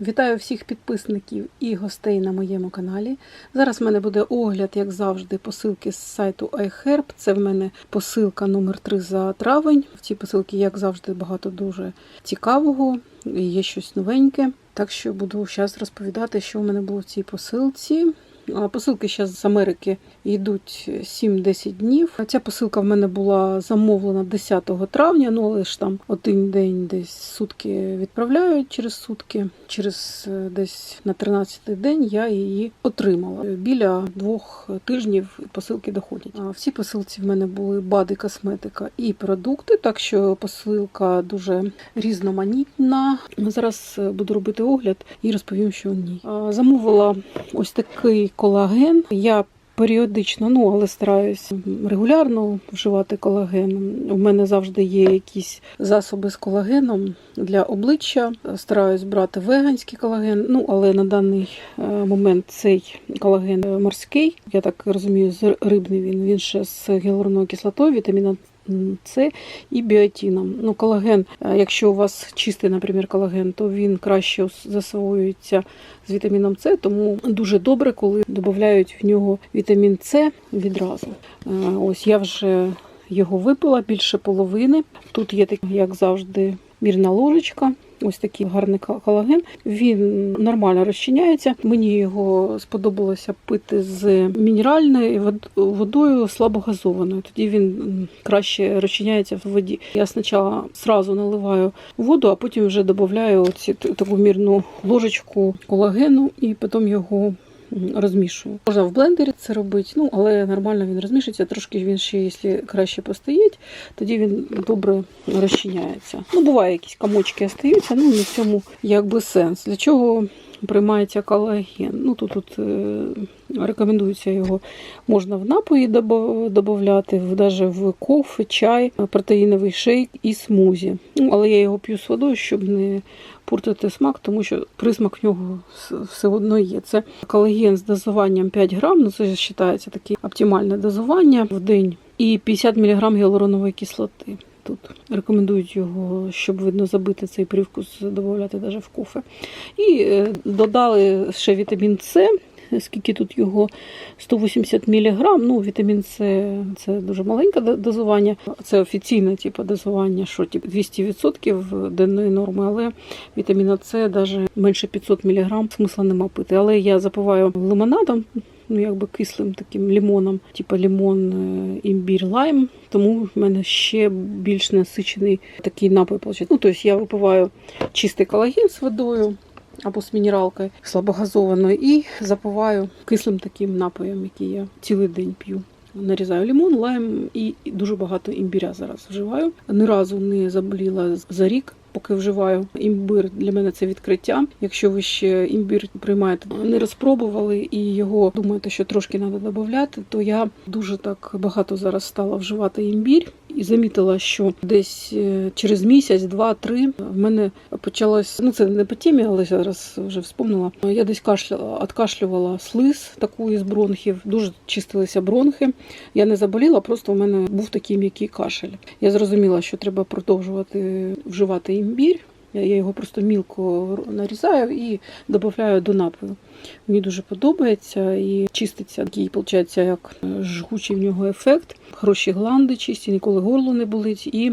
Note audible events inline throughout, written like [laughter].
Вітаю всіх підписників і гостей на моєму каналі. Зараз в мене буде огляд, як завжди, посилки з сайту iHerb. Це в мене посилка номер 3 за травень. В цій посилці, як завжди, багато дуже цікавого, є щось новеньке. Так що буду зараз розповідати, що в мене було в цій посилці. Посилки зараз з Америки йдуть 7-10 днів. Ця посилка в мене була замовлена 10 травня, ну але ж там один день десь сутки відправляють через сутки. Через е, десь на 13-й день я її отримала. Біля двох тижнів посилки доходять. А в цій посилці в мене були бади, косметика і продукти, так що посилка дуже різноманітна. Зараз е, буду робити огляд і розповім, що в ній. Замовила ось такий колаген. Я періодично, ну але стараюсь регулярно вживати колаген. У мене завжди є якісь засоби з колагеном для обличчя. Стараюсь брати веганський колаген. Ну але на даний е, момент цей колаген е, морський. Я так розумію, з рибний він. Він ще з гіалуроновою кислотою, вітаміном С і біотіном. Ну, колаген, е, якщо у вас чистий, наприклад, колаген, то він краще засвоюється з вітаміном С, тому дуже добре, коли додають в нього вітамін С відразу. Е, Ось я вже його випила більше половини. Тут є як завжди, мірна ложечка. Ось такий гарний ко- колаген. Він нормально розчиняється. Мені його сподобалося пити з мінеральною вод- водою слабогазованою. Тоді він краще розчиняється в воді. Я спочатку сразу наливаю воду, а потім вже додаю таку мірну ложечку колагену і потім його розмішую. Можна в блендері це робити, ну але нормально він розмішується. Трошки він ще, якщо краще постоїть, тоді він добре розчиняється. Ну, буває, якісь комочки остаються, ну в цьому якби сенс. Для чого приймається колаген? Ну тут, тут е, рекомендується його можна в напої додати, навіть в кофе, чай, протеїновий шейк і смузі. Ну, але я його п'ю з водою, щоб не портити смак, тому що присмак в нього все одно є. Це колаген з дозуванням 5 грам, ну це вважається таке оптимальне дозування в день, і 50 мг гіалуронової кислоти. Тут рекомендують його, щоб видно забити цей привкус, додати навіть в кофе. І е, додали ще вітамін С. Скільки тут його 180 мг. Ну, вітамін С це дуже маленьке до- дозування. Це офіційне типу, дозування, що типу, 200% денної норми, але вітаміна С навіть менше 500 мг смисла нема пити. Але я запиваю лимонадом, ну якби кислим таким лимоном, типу лимон, е, імбір, лайм. Тому в мене ще більш насичений такий напій. Ну, тобто я випиваю чистий колаген з водою або з мінералкою слабогазованою і запиваю кислим таким напоєм, який я цілий день п'ю. Нарізаю лимон, лайм і дуже багато імбіря зараз вживаю. Ні разу не заболіла за рік. Поки вживаю імбир, для мене це відкриття. Якщо ви ще імбір приймаєте, не розпробували і його думаєте, що трошки треба додати, то я дуже так багато зараз стала вживати імбір і замітила, що десь е, через місяць, два-три в мене почалось. Ну це не по темі, але зараз вже вспомнила. Я десь кашляла, откашлювала слиз таку із бронхів, дуже чистилися бронхи. Я не заболіла, просто в мене був такий м'який кашель. Я зрозуміла, що треба продовжувати вживати імбір. Я його просто мілко нарізаю і додаю до напою. Мені дуже подобається і чиститься такий, виходить, як е, жгучий в нього ефект. Хороші гланди чисті, ніколи горло не болить і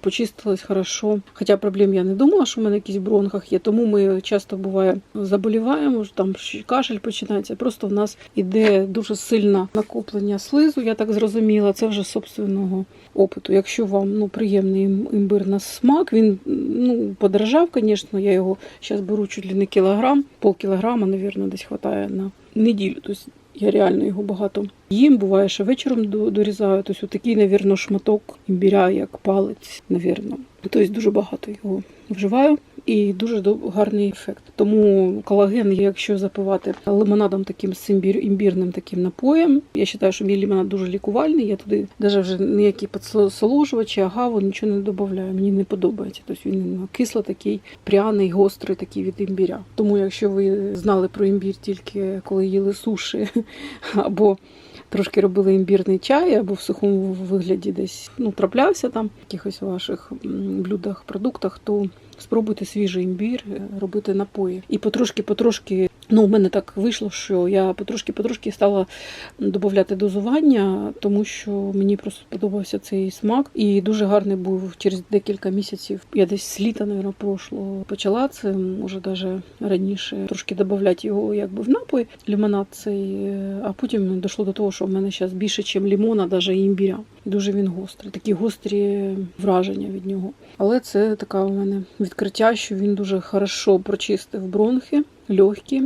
почистилось хорошо. Хоча проблем я не думала, що в мене якісь в бронхах є, тому ми часто буває заболіваємо, там кашель починається. Просто в нас іде дуже сильне накоплення слизу, я так зрозуміла. Це вже собственного опиту. Якщо вам ну, приємний імбир на смак, він ну, подорожав, звісно, я його зараз беру чуть ли не кілограм, пол кілограма, мабуть, десь вистачає на неділю. Тобто я реально його багато їм. Буває, що вечором до- дорізаю. Тобто такий, мабуть, шматок імбіря, як палець, мабуть. Тобто дуже багато його вживаю і дуже гарний ефект. Тому колаген, якщо запивати лимонадом таким з імбір, імбірним таким напоєм, я вважаю, що мій лимонад дуже лікувальний. Я туди навіть вже ніякі підсоложувачі, агаву нічого не додаю. Мені не подобається. Тобто він кисло такий, пряний, гострий такий від імбіря. Тому, якщо ви знали про імбір тільки коли їли суші [laughs] або трошки робили імбірний чай або в сухому вигляді десь ну, траплявся там в якихось ваших блюдах, продуктах, то спробуйте свіжий імбір е, робити напої. І потрошки-потрошки, ну, у мене так вийшло, що я потрошки-потрошки стала додати дозування, тому що мені просто подобався цей смак. І дуже гарний був через декілька місяців. Я десь з літа, мабуть, прошло почала це, може навіть раніше трошки додати його якби в напій, лимонад цей, е, а потім дійшло до того, що в мене зараз більше, ніж лимона, навіть імбіря. Дуже він гострий. Такі гострі враження від нього. Але це така у мене відкриття, що він дуже хорошо прочистив бронхи, легкі,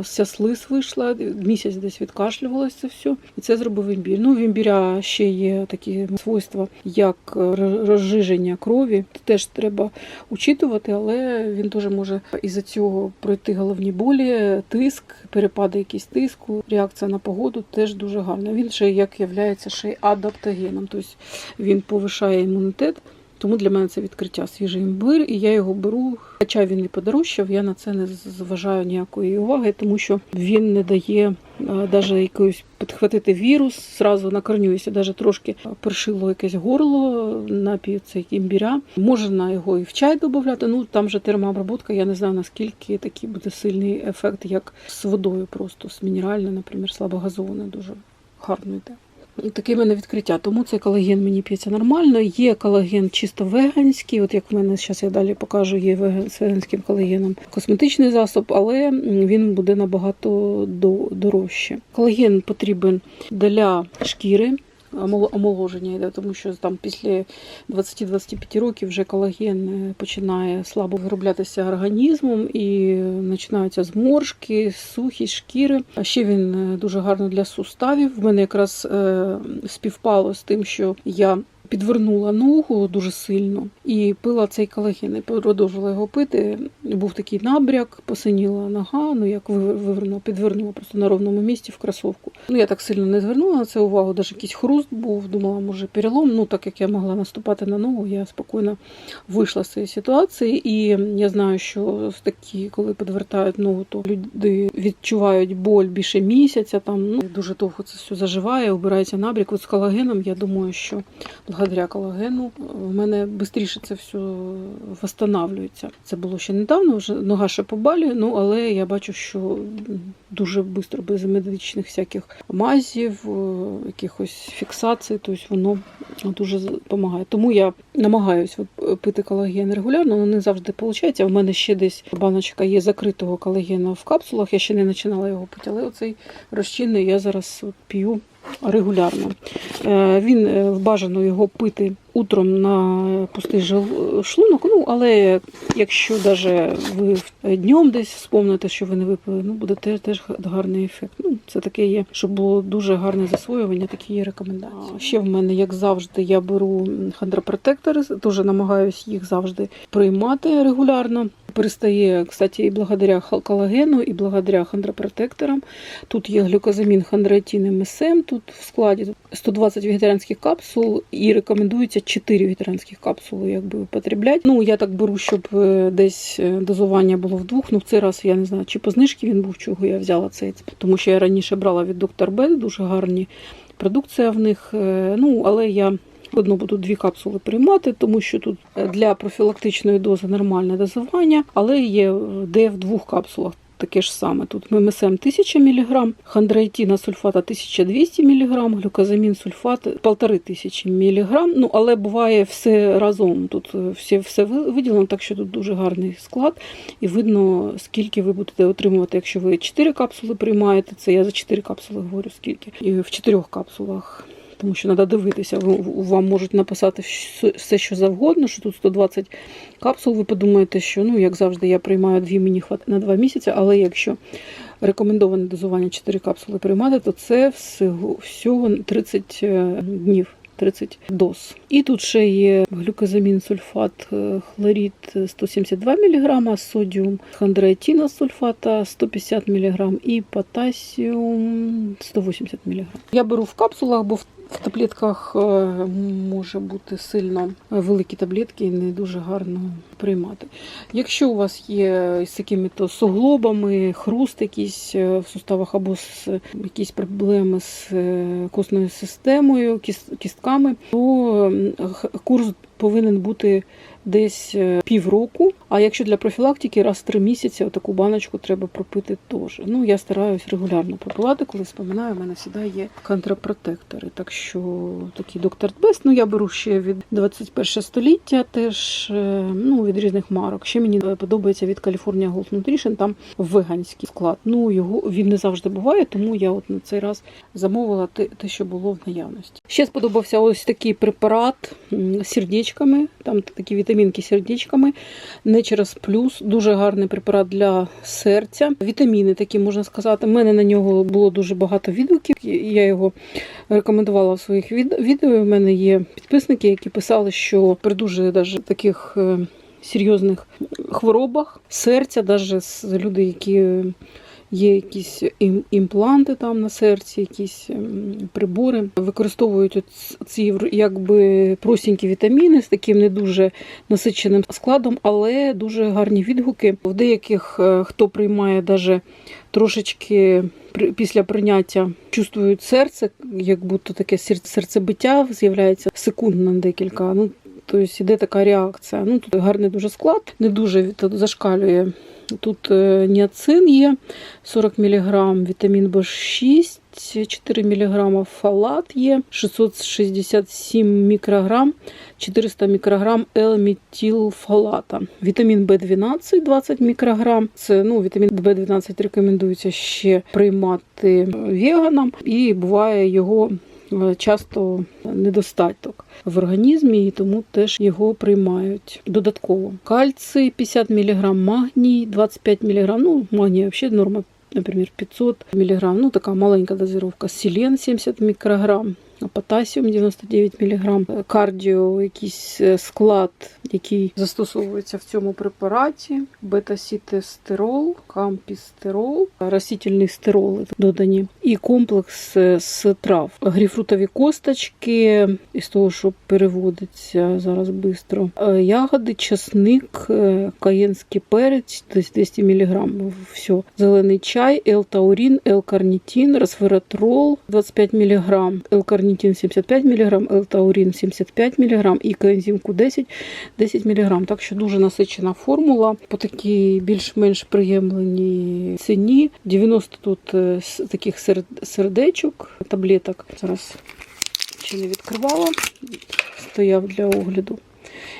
вся слиз вийшла, місяць десь відкашлювалося все. І це зробив імбір. Ну, в імбіря ще є такі свойства, як ро- розжиження крові. Теж треба учитувати, але він теж може із-за цього пройти головні болі, тиск, перепади якісь тиску, реакція на погоду теж дуже гарна. Він ще як являється ще й адаптогеном, тобто він повишає імунітет. Тому для мене це відкриття свіжий імбир, і я його беру. Хоча він і подорожчав, я на це не зважаю ніякої уваги, тому що він не дає навіть якоїсь підхватити вірус, зразу накорнююся, навіть трошки пришило якесь горло, напій цей імбіря. Можна його і в чай додати. Ну там же термообробка, я не знаю наскільки такий буде сильний ефект, як з водою, просто з мінеральною, наприклад, слабогазоване, дуже гарно йде. Таке мене відкриття. Тому цей колаген мені п'ється нормально. Є колаген чисто веганський. От як в мене зараз я далі покажу, є з веганським колагеном косметичний засоб, але він буде набагато до- дорожче. Колаген потрібен для шкіри. Омол- Омоложення йде, тому що там після 20-25 років вже колаген е, починає слабо вироблятися організмом і починаються зморшки, сухі шкіри. А ще він е, дуже гарно для суставів. В мене якраз е, співпало з тим, що я підвернула ногу дуже сильно і пила цей колаген. І продовжила його пити. Був такий набряк, посиніла нога. Ну як вивернула, підвернула просто на ровному місці в кросовку. Ну я так сильно не звернула на це увагу. Навіть якийсь хруст був. Думала, може перелом. Ну так як я могла наступати на ногу, я спокійно вийшла з цієї ситуації. І я знаю, що такі, коли підвертають ногу, то люди відчувають боль більше місяця. Там ну дуже довго це все заживає, обирається набряк. От з колагеном, я думаю, що благодаря колагену в мене швидше це все восстанавлюється. Це було ще недавно, вже нога ще побалює, ну але я бачу, що дуже швидко, без медичних всяких мазів, е, якихось фіксацій, тобто воно дуже допомагає. Тому я намагаюся пити колаген регулярно, але не завжди виходить. У мене ще десь баночка є закритого колагена в капсулах, я ще не починала його пити, але оцей розчинний я зараз п'ю регулярно. Е, Він е, бажано його пити утром на пустий шлунок. Ну, але якщо навіть ви днем десь вспомните, що ви не випили, ну буде теж, теж гарний ефект. Ну, це таке є, щоб було дуже гарне засвоювання, такі є рекомендації. Ще в мене, як завжди, я беру хондропротектори, дуже намагаюся їх завжди приймати регулярно. Перестає, кстати, і благодаря колагену, і благодаря хондропротекторам. Тут є глюкозамін, хондроїтин, МСМ. Тут в складі 120 вегетаріанських капсул і рекомендується 4 вегетаріанських капсули якби употребляти. Ну, я так беру, щоб е, десь е, дозування було в двох. Ну, в цей раз я не знаю, чи по знижці він був, чого я взяла цей. Тому що я раніше брала від доктор Б, дуже гарні продукція в них. Е, Ну, але я Одну буду дві капсули приймати, тому що тут е, для профілактичної дози нормальне дозування, але є е, де в двох капсулах. Таке ж саме. Тут ММСМ 1000 мг, хондроїтина сульфата 1200 мг, глюкозамін сульфат 1500 мг. Ну, але буває все разом. Тут е, все, все виділено, так що тут дуже гарний склад. І видно, скільки ви будете отримувати, якщо ви 4 капсули приймаєте. Це я за 4 капсули говорю, скільки. І в 4 капсулах тому що треба дивитися. Вам можуть написати все, що завгодно, що тут 120 капсул. Ви подумаєте, що ну як завжди, я приймаю дві мені хватить на 2 місяці, але якщо рекомендоване дозування 4 капсули приймати, то це всього, всього 30 е, днів. 30 доз. І тут ще є глюкозамін сульфат, е, хлорід 172 мг, содіум хондроїтина сульфата 150 мг і потасіум 180 мг. Я беру в капсулах, бо в таблетках е, може бути сильно великі таблетки і не дуже гарно приймати. Якщо у вас є з якими-то суглобами, хруст якийсь е, в суставах або з якісь проблеми з косною костною системою, кіс- кістками, то курс повинен бути десь е, півроку. А якщо для профілактики, раз в три місяці таку баночку треба пропити теж. Ну, я стараюсь регулярно пропивати, коли вспоминаю, в мене завжди є контрапротектори. Так що такий доктор Бест, ну я беру ще від 21 століття, теж е, ну, від різних марок. Ще мені подобається від California Gold Nutrition, там веганський склад. Ну, його він не завжди буває, тому я от на цей раз замовила те, що було в наявності. Ще сподобався ось такий препарат м, з сердечками, там такі вітамінки сердечками. Nature's Plus, дуже гарний препарат для серця. Вітаміни такі можна сказати. У мене на нього було дуже багато відгуків. Я його рекомендувала в своїх відео. У мене є підписники, які писали, що при дуже даже таких е, серйозних хворобах серця, навіть люди, які є якісь ім- імпланти там на серці, якісь ем, прибори, використовують ці якби простенькі вітаміни з таким не дуже насиченим складом, але дуже гарні відгуки. В деяких, е, хто приймає даже трошечки після прийняття, чувствують серце, як будто таке серцебиття з'являється секунд на декілька. Ну, Тобто йде така реакція. Ну, тут гарний дуже склад, не дуже зашкалює. Тут е, ніацин є 40 мг, вітамін В6, 4 мг фалат є, 667 мікрограм, 400 мікрограм L-метилфалата. Вітамін В12 20 мікрограм. Це ну, вітамін В12 рекомендується ще приймати веганам, і буває його е, часто недостаток в організмі, і тому теж його приймають додатково. Кальций 50 мг, магній 25 мг. Ну, магній взагалі норма, наприклад, 500 мг. Ну, така маленька дозировка. Селен 70 мікрограм. Потасіум 99 мг, кардіо, якийсь е, склад, який застосовується в цьому препараті, бета-сітестерол, кампістерол, растительні стероли додані, і комплекс е, з трав, гріфрутові косточки, із того, що переводиться зараз швидко, ягоди, часник, е, каєнський перець, десь 200 мг, все, зелений чай, L-таурін, L-карнітин, resveratrol 25 мг, L-карнітин 75 мг, L-таурін 75 мг і коензим Q10 10 мг. Так що дуже насичена формула по такій більш-менш приємленій ціні. 90 тут е, таких сердечок, таблеток. Зараз ще не відкривала, стояв для огляду.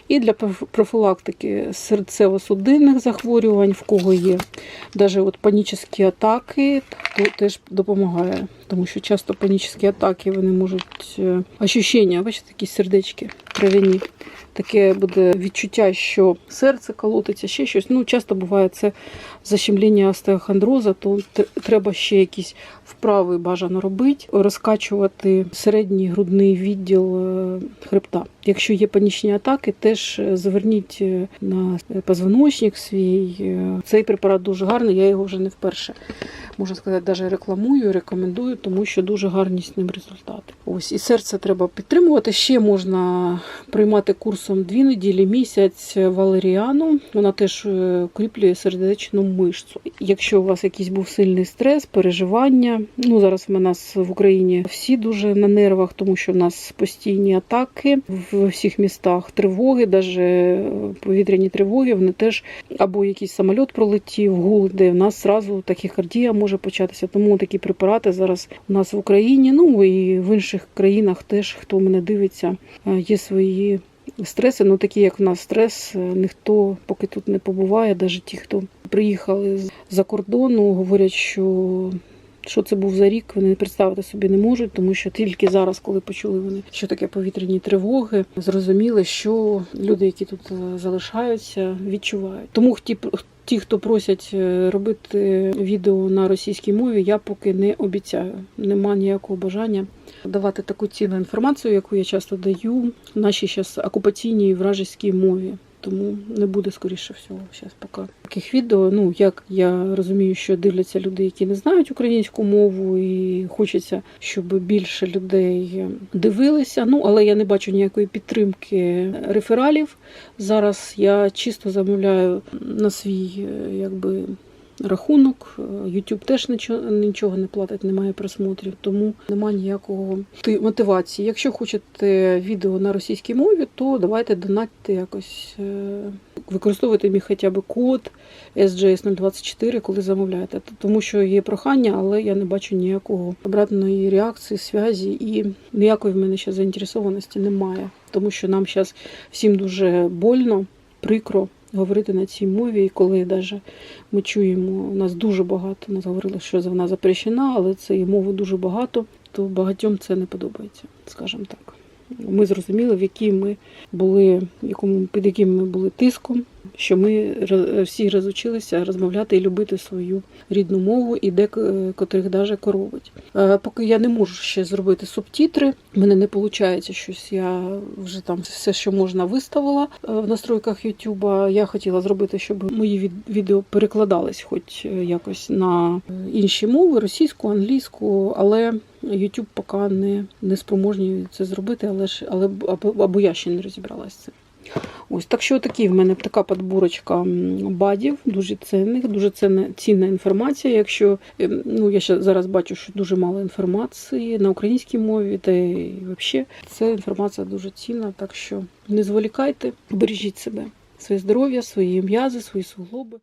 І для проф- профілактики серцево-судинних захворювань, в кого є навіть от панічні атаки, то теж допомагає. Тому що часто панічні атаки вони можуть е, ощущення, бачите, такі сердечки кров'яні. Таке буде відчуття, що серце колотиться, ще щось. Ну, часто буває це защемлення остеохондроза, то треба ще якісь вправи бажано робити, розкачувати середній грудний відділ е, хребта. Якщо є панічні атаки, теж е, зверніть е, на позвоночник свій. Цей препарат дуже гарний, я його вже не вперше. Можна сказати, навіть рекламую, рекомендую, тому що дуже гарні з ним результати. Ось і серце треба підтримувати. Ще можна приймати курсом дві неділі, місяць валеріану. Вона теж е, укріплює сердечну мишцю. Якщо у вас якийсь був сильний стрес, переживання. Ну зараз в нас в Україні всі дуже на нервах, тому що в нас постійні атаки в всіх містах, тривоги, навіть повітряні тривоги, вони теж або якийсь самоліт пролетів, гул, де в нас зразу тахікардія може початися. Тому такі препарати зараз у нас в Україні, ну і в інших країнах теж, хто мене дивиться, е, є свої стреси. Ну такі, як в нас стрес, е, ніхто поки тут не побуває, навіть ті, хто приїхали з-за кордону, говорять, що. Що це був за рік, вони представити собі не можуть, тому що тільки зараз, коли почули вони, що таке повітряні тривоги, зрозуміли, що люди, які тут е, залишаються, відчувають. Тому ті, ті, хто просять е, робити відео на російській мові, я поки не обіцяю. Нема ніякого бажання давати таку цінну інформацію, яку я часто даю в нашій зараз окупаційній вражеській мові. Тому не буде скоріше всього зараз поки таких відео. Ну як я розумію, що дивляться люди, які не знають українську мову, і хочеться, щоб більше людей дивилися. Ну але я не бачу ніякої підтримки рефералів. Зараз я чисто замовляю на свій е, якби рахунок. Е, YouTube теж нічого, не платить, немає просмотрів, тому немає ніякого мотивації. Якщо хочете відео на російській мові, то давайте донатьте якось. е, Використовуйте мій хоча б код SJS 024, коли замовляєте. Тому що є прохання, але я не бачу ніякого обратної реакції, зв'язі і ніякої в мене ще заінтересованості немає. Тому що нам зараз всім дуже больно, прикро говорити на цій мові. І коли навіть ми чуємо, у нас дуже багато, нас говорили, що вона запрещена, але цієї мови дуже багато, то багатьом це не подобається, скажімо так. Ми зрозуміли, в якій ми були, якому, під яким ми були тиском, що ми всі розучилися розмовляти і любити свою рідну мову, і декотрих даже коровить. Е, Поки я не можу ще зробити субтітри, в мене не виходить щось. Я вже там все, що можна, виставила е, в настройках YouTube. Я хотіла зробити, щоб мої від- відео перекладались хоч е, якось на е, інші мови, російську, англійську, але YouTube поки не, не спроможні це зробити, але ж але або, або я ще не розібралася з цим. Ось так що такі в мене така подборочка бадів, дуже цінних, дуже цінна, цінна інформація. Якщо ем, ну я ще зараз бачу, що дуже мало інформації на українській мові, та й взагалі це інформація дуже цінна. Так що не зволікайте, бережіть себе, своє здоров'я, свої м'язи, свої суглоби.